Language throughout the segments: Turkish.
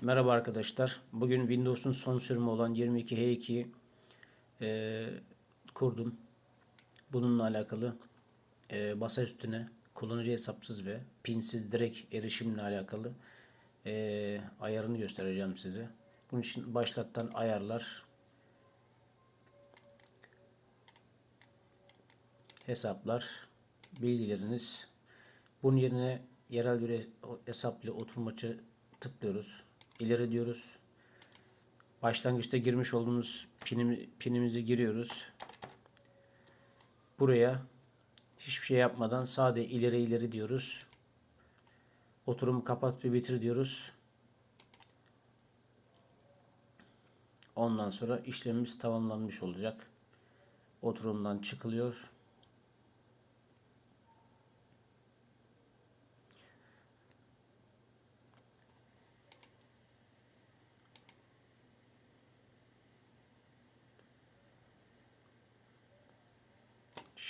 Merhaba arkadaşlar. Bugün Windows'un son sürümü olan 22H2'yi e, kurdum. Bununla alakalı e, masa üstüne kullanıcı hesapsız ve pinsiz direkt erişimle alakalı e, ayarını göstereceğim size. Bunun için başlattan ayarlar, hesaplar, bilgileriniz. Bunun yerine yerel bir hesap ile oturmaçı tıklıyoruz. İleri diyoruz. Başlangıçta girmiş olduğumuz pinim, pinimizi giriyoruz. Buraya hiçbir şey yapmadan sade ileri ileri diyoruz. Oturumu kapat ve bitir diyoruz. Ondan sonra işlemimiz tamamlanmış olacak. Oturumdan çıkılıyor.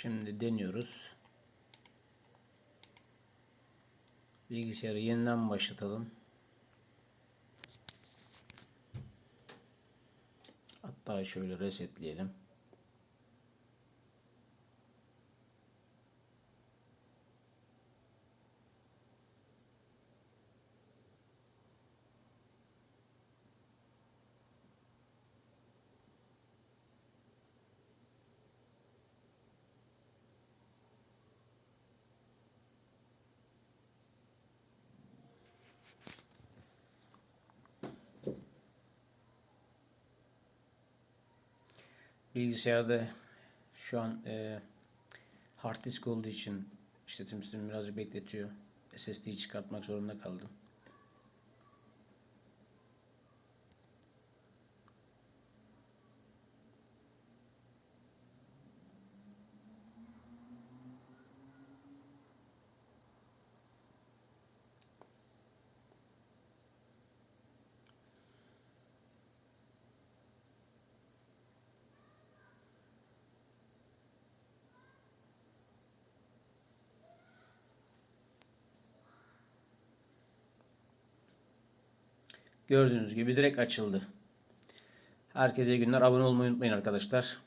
Şimdi deniyoruz. Bilgisayarı yeniden başlatalım. Hatta şöyle resetleyelim. Bilgisayarda şu an e, hard disk olduğu için işletim sistemi birazcık bekletiyor. SSD'yi çıkartmak zorunda kaldım. Gördüğünüz gibi direkt açıldı. Herkese günler. Abone olmayı unutmayın arkadaşlar.